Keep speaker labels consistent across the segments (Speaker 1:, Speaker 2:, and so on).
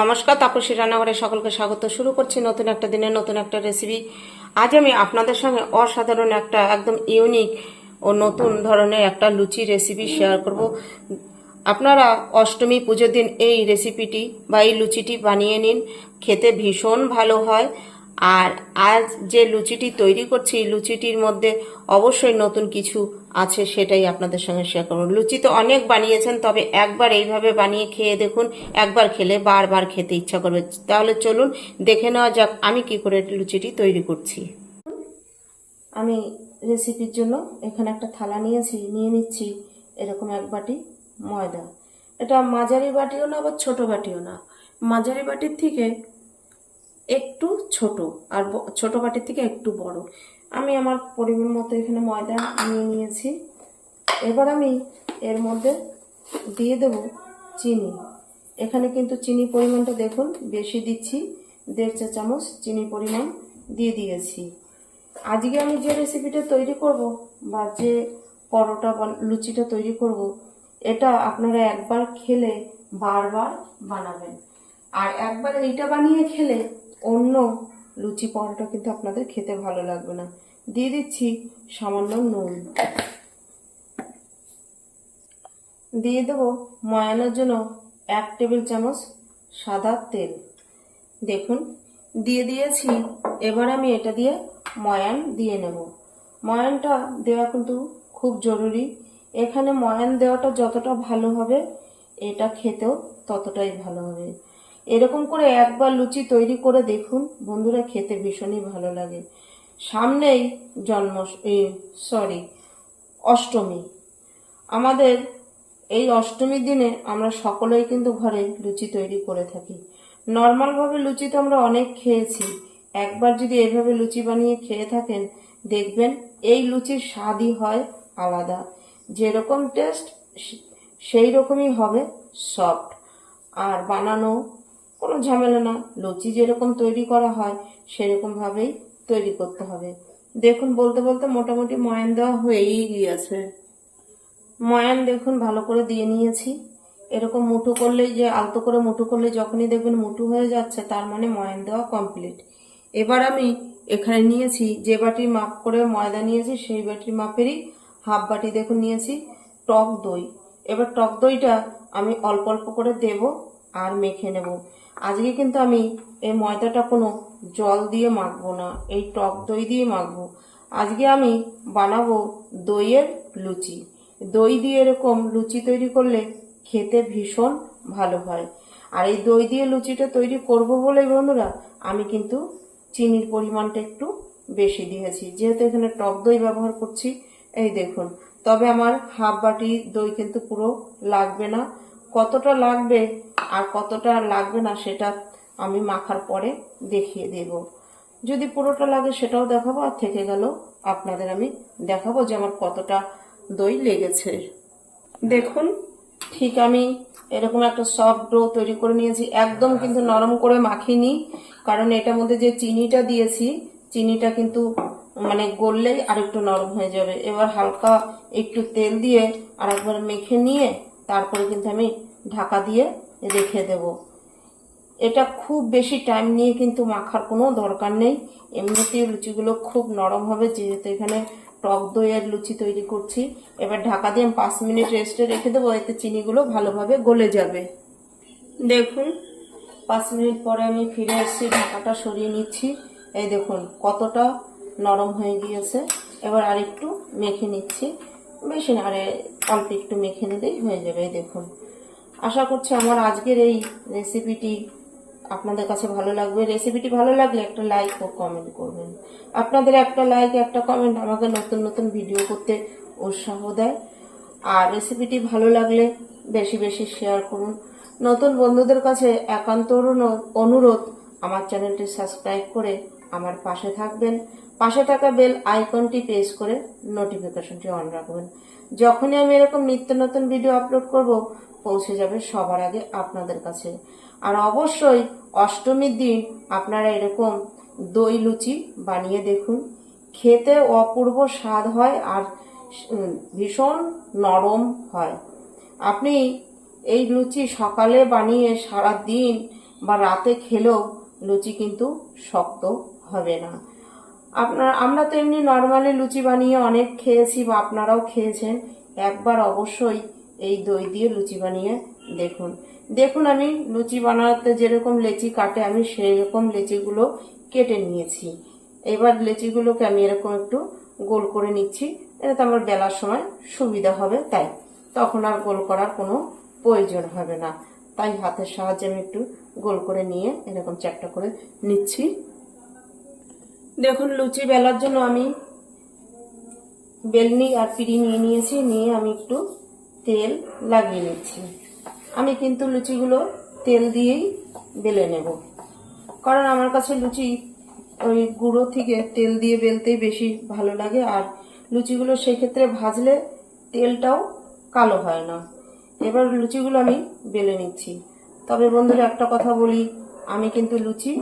Speaker 1: নমস্কার, তাপসী রান্নাঘরে সকলকে স্বাগত। শুরু করছি নতুন একটা দিনের নতুন একটা রেসিপি আজ আমি আপনাদের সঙ্গে অসাধারণ একটা একদম ইউনিক ও নতুন ধরনের একটা লুচি রেসিপি শেয়ার করব। আপনারা অষ্টমী পুজোর দিন এই রেসিপিটি বা এই লুচিটি বানিয়ে নিন। খেতে ভীষণ ভালো হয়। আর আজ যে লুচিটি তৈরি করছি, লুচিটির মধ্যে অবশ্যই নতুন কিছু আছে সেটাই আপনাদের সঙ্গে শেয়ার করব। লুচি তো অনেক বানিয়েছেন, তবে একবার এইভাবে বানিয়ে খেয়ে দেখুন, একবার খেলে বারবার খেতে ইচ্ছা করবে। তাহলে চলুন, দেখে নেওয়া যাক আমি কি করে লুচিটি তৈরি করছি। আমি রেসিপির জন্য এখানে একটা থালা নিয়েছি, নিয়ে নিচ্ছি এরকম এক বাটি ময়দা। এটা মাঝারি বাটিও না, আবার ছোট বাটিও না। মাঝারি বাটির থেকে একটু ছোট আর ছোট বাটির থেকে একটু বড়। আমি আমার পরিমাণ মতো এখানে ময়দা নিয়ে নিয়েছি। এবার আমি এর মধ্যে দিয়ে দেব চিনি। এখানে কিন্তু চিনি পরিমাণটা দেখুন, বেশি দিচ্ছি, দেড় চা চামচ চিনি পরিমাণ দিয়ে দিয়েছি। আজকে আমি যে রেসিপিটা তৈরি করব বা যে পরোটা বা লুচিটা তৈরি করব, এটা আপনারা একবার খেলে বারবার বানাবেন। আর একবার এইটা বানিয়ে খেলে অন্য লুচি পরোটা কিন্তু আপনাদের খেতে ভালো লাগবে না। দিয়ে দিচ্ছি সামান্য নুন। দিয়ে দেবো ময়ানোর জন্য এক টেবিল চামচ সাদা তেল। দেখুন, দিয়ে দিয়েছি, এবার আমি এটা দিয়ে ময়ান দিয়ে নেব। ময়ানটা দেওয়া কিন্তু খুব জরুরি। এখানে ময়ান দেওয়াটা যতটা ভালো হবে, এটা খেতেও ততটাই ভালো হবে। এরকম করে একবার লুচি তৈরি করে দেখুন। বন্ধুরা, খেতে ভীষণই ভালো লাগে। সামনেই জন্ম সরি অষ্টমী। আমাদের এই অষ্টমীর দিনে আমরা সকলেই কিন্তু ঘরে লুচি তৈরি করে থাকি। নর্মালভাবে লুচি তো আমরা অনেক খেয়েছি। একবার যদি এভাবে লুচি বানিয়ে খেয়ে থাকেন, দেখবেন এই লুচির স্বাদই হয় আলাদা। যেরকম টেস্ট সেই রকমই হবে সফট আর বানানো কোনো ঝামেলা না। লুচি যেরকম তৈরি করা হয় সেরকমভাবেই তৈরি করতে হবে। দেখুন, বলতে বলতে মোটামুটি ময়ান দেওয়া হয়েই গিয়েছে। ময়ান দেখুন, ভালো করে দিয়ে নিয়েছি। এরকম মুঠো করলেই যে, আলতো করে মুঠো করলে যখনই দেখবেন মুঠো হয়ে যাচ্ছে, তার মানে ময়ান দেওয়া কমপ্লিট এবার আমি এখানে নিয়েছি যে বাটির মাপ করে ময়দা নিয়েছি, সেই বাটির মাপেরই হাফ বাটি দেখুন নিয়েছি, টক দই। এবার টক দইটা আমি অল্প অল্প করে দেব। আর মেখে নেব। আজকে কিন্তু আমি এই ময়দাটা কোনো জল দিয়ে মাখবো না, এই টক দই দিয়ে মাখবো। আজকে আমি বানাবো দইয়ের লুচি। দই দিয়ে এরকম লুচি তৈরি করলে খেতে ভীষণ ভালো হয়। আর এই দই দিয়ে লুচিটা তৈরি করব বলেই বন্ধুরা, আমি কিন্তু চিনির পরিমাণটা একটু বেশি দিয়েছি। যেহেতু এখানে টক দই ব্যবহার করছি, এই দেখুন। তবে আমার হাফ বাটি দই কিন্তু পুরো লাগবে না। কতটা লাগবে আর কতটা লাগবে না সেটা আমি মাখার পরে দেখিয়ে দেব। যদি পুরোটা লাগে সেটাও দেখাবো আর থেকে গেল আপনাদের আমি দেখাবো যে আমার কতটা দই লেগেছে। দেখুন, ঠিক আমি এরকম একটা সফট ডো তৈরি করে নিয়েছি। একদম কিন্তু নরম করে মাখিনি, কারণ এটার মধ্যে যে চিনিটা দিয়েছি, চিনিটা কিন্তু মানে গললেই আর একটু নরম হয়ে যাবে। এবার হালকা একটু তেল দিয়ে আর একবার মেখে নিয়ে তারপরে কিন্তু আমি ঢাকা দিয়ে রেখে দেবো। এটা খুব বেশি টাইম নিয়ে কিন্তু মাখার কোনো দরকার নেই। এমনিতেই লুচিগুলো খুব নরম হবে, যেহেতু এখানে টক দইয়ের লুচি তৈরি করছি। এবার ঢাকা দিয়ে আমি পাঁচ মিনিট রেস্টে রেখে দেবো, এতে চিনিগুলো ভালোভাবে গলে যাবে। দেখুন, পাঁচ মিনিট পরে আমি ফিরে এসেছি ঢাকাটা সরিয়ে নিচ্ছি। এই দেখুন, কতটা নরম হয়ে গিয়েছে। এবার আরেকটু মেখে নিচ্ছি। বেশি না, আরে অল্প একটু মেখে নিলেই হয়ে যাবে, এই দেখুন। আশা করছি আমার আজকের এই রেসিপিটি আপনাদের কাছে ভালো লাগবে। রেসিপিটি ভালো লাগলে একটা লাইক ও কমেন্ট করবেন। আপনাদের একটা লাইক একটা কমেন্ট আমাকে নতুন নতুন ভিডিও করতে উৎসাহ দেয়। আর রেসিপিটি ভালো লাগলে বেশি বেশি শেয়ার করুন। নতুন বন্ধুদের কাছে একান্ত অনুরোধ- আমার চ্যানেলটি সাবস্ক্রাইব করে আমার পাশে থাকবেন। পাশে থাকা বেল আইকনটি প্রেস করে নোটিফিকেশনটি অন রাখবেন। যখনই আমি এরকম নিত্য নতুন ভিডিও আপলোড করব, পৌঁছে যাবে সবার আগে আপনাদের কাছে। আর অবশ্যই অষ্টমীর দিন আপনারা এরকম দই লুচি বানিয়ে দেখুন। খেতে অপূর্ব স্বাদ হয় আর ভীষণ নরম হয়। আপনি এই লুচি সকালে বানিয়ে সারা দিন বা রাতে খেলেও লুচি কিন্তু শক্ত হবে না। আপনার, আমরা তো এমনি নর্মালি লুচি বানিয়ে অনেক খেয়েছি বা আপনারাও খেয়েছেন। একবার অবশ্যই এই দই দিয়ে লুচি বানিয়ে দেখুন। দেখুন আমি লুচি বানাতে যেরকম লেচি কাটে, আমি সেই রকম লেচিগুলো কেটে নিয়েছি। এবার লেচিগুলোকে আমি এরকম একটু গোল করে নিচ্ছি এটাতে আমার বেলার সময় সুবিধা হবে তাই। তখন আর গোল করার কোনো প্রয়োজন হবে না। তাই হাতের সাহায্যে আমি একটু গোল করে নিয়ে এরকম চ্যাপটা করে নিচ্ছি। দেখুন লুচি বেলার জন্য আমি বেলনি আর পিড়ি নিয়ে নিয়েছি, নিয়ে আমি একটু তেল লাগিয়ে নিচ্ছি। আমি কিন্তু লুচিগুলো তেল দিয়েই বেলে নেব। কারণ আমার কাছে লুচি ওই গুঁড়ো থেকে তেল দিয়ে বেলতেই বেশি ভালো লাগে, আর লুচিগুলো সেক্ষেত্রে ভাজলে তেলটাও কালো হয় না। এবার লুচিগুলো আমি বেলে নিচ্ছি। তবে বন্ধুরা, একটা কথা বলি, আমি কিন্তু লুচি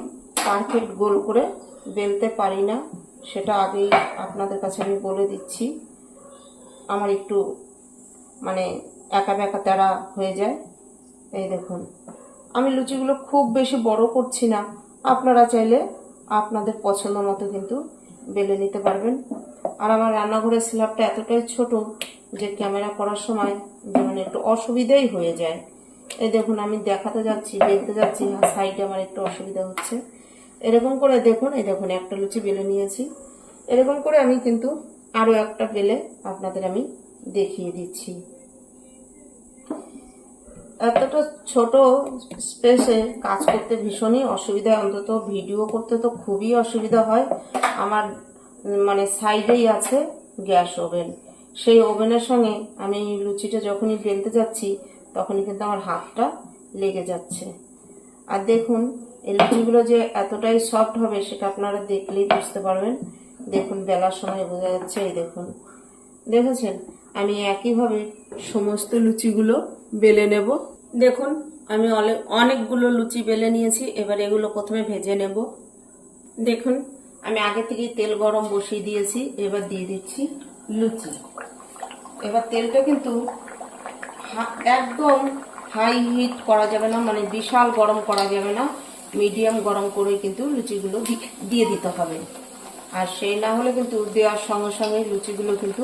Speaker 1: পারফেক্ট গোল করে বেলতে পারি না, সেটা আগেই আপনাদের কাছে আমি বলে দিচ্ছি। আমার একটু মানে একা বেঁকা তেরা হয়ে যায়। এই দেখুন, আমি লুচিগুলো খুব বেশি বড় করছি না। আপনারা চাইলে আপনাদের পছন্দ মতো কিন্তু বেলে নিতে পারবেন। আর আমার রান্নাঘরের স্ল্যাবটা এতটাই ছোট যে ক্যামেরা করার সময় যেমন একটু অসুবিধাই হয়ে যায়। এই দেখুন, আমি দেখাতে যাচ্ছি, বেলতে যাচ্ছি সাইডে আমার একটু অসুবিধা হচ্ছে। এরকম করে দেখুন, এই দেখুন, একটা লুচি বেলে নিয়েছি। এরকম করে আমি কিন্তু আরও একটা বেলে আপনাদের আমি দেখিয়ে দিচ্ছি। এতটা ছোট স্পেসে কাজ করতে ভীষণই অসুবিধা অন্তত ভিডিও করতে তো খুবই অসুবিধা হয়। আমার মানে সাইডেই আছে গ্যাস ওভেন। সেই ওভেনের সঙ্গে আমি লুচিটা যখনই বেলতে যাচ্ছি, তখনই কিন্তু আমার হাতটা লেগে যাচ্ছে। আর দেখুন এই লুচিগুলো যে এতটাই সফট হবে সেটা আপনারা দেখলেই বুঝতে পারবেন। দেখুন, বেলার সময় বোঝা যাচ্ছে, এই দেখুন। দেখেছেন? আমি একইভাবে সমস্ত লুচিগুলো বেলে নেব। দেখুন, আমি অলে- অনেকগুলো লুচি বেলে নিয়েছি, এবার এগুলো প্রথমে ভেজে নেব। দেখুন, আমি আগে থেকেই তেল গরম বসিয়ে দিয়েছি, এবার দিয়ে দিচ্ছি লুচি। এবার তেলটা কিন্তু একদম হাই হিট করা যাবে না মানে বিশাল গরম করা যাবে না। মিডিয়াম গরম করে কিন্তু লুচিগুলো দিয়ে দিতে হবে। আর সেই না হলে কিন্তু দেওয়ার সঙ্গে সঙ্গে লুচিগুলো কিন্তু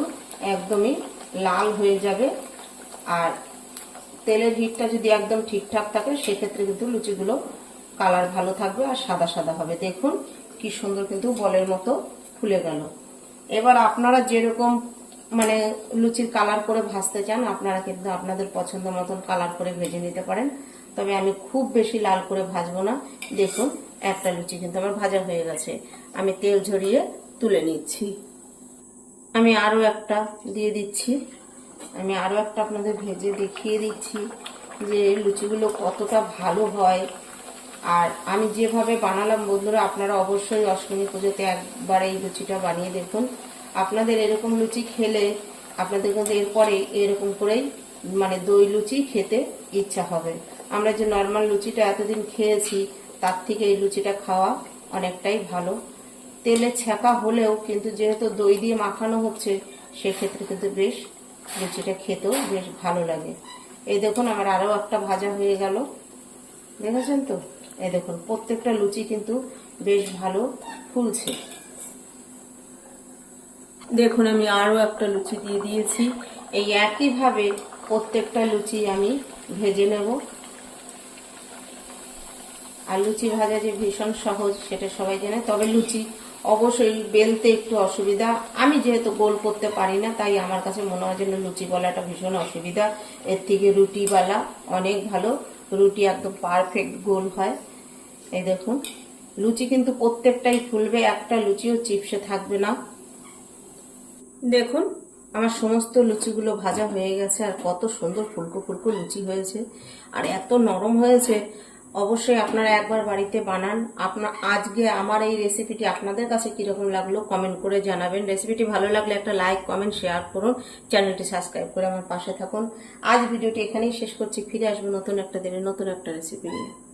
Speaker 1: একদমই লাল হয়ে যাবে। আর তেলের হিটটা যদি একদম ঠিকঠাক থাকে, সেক্ষেত্রে কিন্তু লুচিগুলো কালার ভালো থাকবে আর সাদা সাদা হবে। দেখুন কি সুন্দর কিন্তু বলের মতো ফুলে গেল। এবার আপনারা যেরকম মানে লুচির কালার করে ভাজতে চান, আপনারা কিন্তু আপনাদের পছন্দ মতন কালার করে ভেজে নিতে পারেন। তবে আমি খুব বেশি লাল করে ভাজবো না। দেখুন, একটা লুচি কিন্তু আমার ভাজা হয়ে গেছে। আমি তেল ঝরিয়ে তুলে নিচ্ছি। আমি আরও একটা দিয়ে দিচ্ছি। আমি আরও একটা আপনাদের ভেজে দেখিয়ে দিচ্ছি যে লুচিগুলো কতটা ভালো হয়। আর আমি যেভাবে বানালাম, বন্ধুরা, আপনারা অবশ্যই অষ্টমী পুজোতে একবার এই লুচিটা বানিয়ে দেখুন। আপনাদের এরকম লুচি খেলে আপনাদের কিন্তু এরপরে এরকম করেই মানে দই লুচি খেতে ইচ্ছা হবে। আমরা যে নর্মাল লুচিটা এতদিন খেয়েছি, তার থেকে এই লুচিটা খাওয়া অনেকটাই ভালো। তেলে ছ্যাঁকা হলেও কিন্তু যেহেতু দই দিয়ে মাখানো হচ্ছে, সেক্ষেত্রে কিন্তু বেশ লুচিটা খেতেও বেশ ভালো লাগে। এই দেখুন, আমার আরও একটা ভাজা হয়ে গেল। দেখেছেন তো? এই দেখুন, প্রত্যেকটা লুচি কিন্তু বেশ ভালো ফুলছে। দেখুন, আমি আরও একটা লুচি দিয়ে দিয়েছি। এই একইভাবে প্রত্যেকটা লুচি আমি ভেজে নেব। আর লুচি ভাজা যে ভীষণ সহজ, সেটা সবাই জানে। তবে লুচি অবশ্যই বেলতে একটু অসুবিধা। আমি যেহেতু গোল করতে পারি না, তাই আমার কাছে মনে হয় যেন লুচি বলাটা ভীষণ অসুবিধা। এর থেকে রুটিওয়ালা অনেক ভালো। রুটি একদম পারফেক্ট গোল হয়। এই দেখুন, লুচি কিন্তু প্রত্যেকটাই ফুলবে, একটা লুচিও চিপসে থাকবে না। দেখুন, আমার সমস্ত লুচিগুলো ভাজা হয়ে গেছে, আর কত সুন্দর ফুলকো ফুলকো লুচি হয়েছে। আর এত নরম হয়েছে অবশ্যই আপনারা একবার বাড়িতে বানান। আপনার আজকে আমার এই রেসিপিটি আপনাদের কাছে কীরকম লাগল কমেন্ট করে জানাবেন। রেসিপিটি ভালো লাগলে একটা লাইক কমেন্ট শেয়ার করুন। চ্যানেলটি সাবস্ক্রাইব করে আমার পাশে থাকুন। আজ ভিডিওটি এখানেই শেষ করছি। ফিরে আসব নতুন একটা দিনে নতুন একটা রেসিপি নিয়ে।